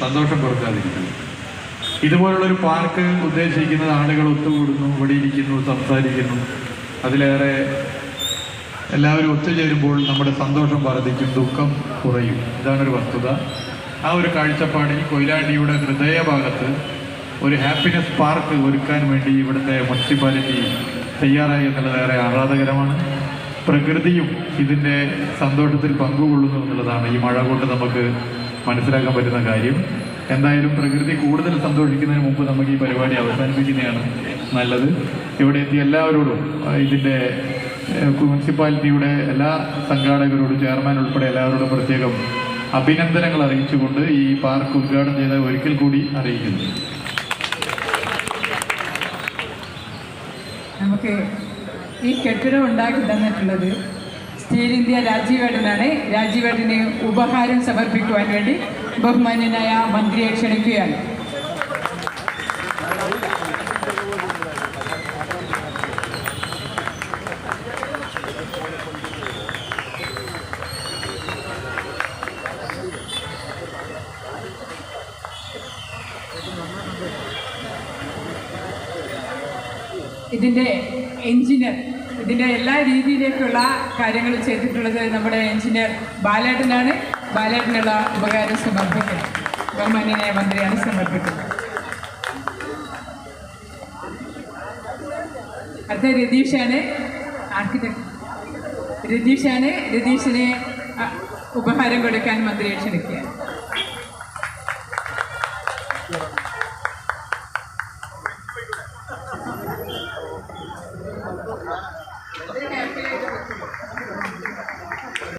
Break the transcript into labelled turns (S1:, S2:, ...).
S1: സന്തോഷം കൊടുക്കാതിരിക്കുന്നത് ഇതുപോലുള്ളൊരു പാർക്ക് ഉദ്ദേശിക്കുന്നത് ആളുകൾ ഒത്തുകൂടുന്നു ഇവിടെ ഇരിക്കുന്നു സംസാരിക്കുന്നു. അതിലേറെ എല്ലാവരും ഒത്തുചേരുമ്പോൾ നമ്മുടെ സന്തോഷം വർദ്ധിക്കും ദുഃഖം കുറയും. ഇതാണൊരു വസ്തുത. ആ ഒരു കാഴ്ചപ്പാടിൽ കൊയിലാണ്ടിയുടെ ഹൃദയഭാഗത്ത് ഒരു ഹാപ്പിനെസ് പാർക്ക് ഒരുക്കാൻ വേണ്ടി ഇവിടുത്തെ മുനിസിപ്പാലിറ്റി തയ്യാറായി എന്നുള്ളത് ഏറെ ആഹ്ലാദകരമാണ്. പ്രകൃതിയും ഇതിന്റെ സന്തോഷത്തിൽ പങ്കുകൊള്ളുന്നു എന്നുള്ളതാണ് ഈ മഴ കൊണ്ട് നമുക്ക് മനസ്സിലാക്കാൻ പറ്റുന്ന കാര്യം. എന്തായാലും പ്രകൃതി കൂടുതൽ സന്തോഷിക്കുന്നതിന് മുമ്പ് നമുക്ക് ഈ പരിപാടി അവസാനിപ്പിക്കുന്നതാണ് നല്ലത്. ഇവിടെ എത്തിയ എല്ലാവരോടും ഇതിന്റെ മുനിസിപ്പാലിറ്റിയുടെ എല്ലാ സംഘാടകരോടും ചെയർമാൻ ഉൾപ്പെടെ എല്ലാവരോടും പ്രത്യേകം അഭിനന്ദനങ്ങൾ അറിയിച്ചുകൊണ്ട് ഈ പാർക്ക് ഉദ്ഘാടനം ചെയ്ത ഒരിക്കൽ കൂടി അറിയിക്കുന്നു.
S2: നമുക്ക് ഈ കെട്ടിടം ഉണ്ടാക്കി തന്നിട്ടുള്ളത് സ്റ്റീൽ ഇന്ത്യ രാജീവേട്ടനാണ് രാജീവേട്ടന് ഉപഹാരം സമർപ്പിക്കുവാൻ വേണ്ടി ബഹുമാന്യനായ മന്ത്രിയെ ക്ഷണിക്കുകയാണ്. ഇതിന്റെ എഞ്ചിനീയർ ഇതിന്റെ എല്ലാ രീതിയിലേക്കുള്ള കാര്യങ്ങൾ ചെയ്തിട്ടുള്ളത് നമ്മുടെ എഞ്ചിനീയർ ബാലേട്ടനാണ്. ബാലേട്ടനുള്ള ഉപകാരം സമർപ്പിക്കുന്നത് ബഹുമാന്യനായ മന്ത്രിയാണ് സമർപ്പിക്കുന്നത്. അടുത്ത രതീഷാണ് ആർക്കിടെക്ട് രതീഷാണ് രതീഷിനെ ഉപഹാരം കൊടുക്കാൻ മന്ത്രിയെ ക്ഷണിക്കുക 結構ね。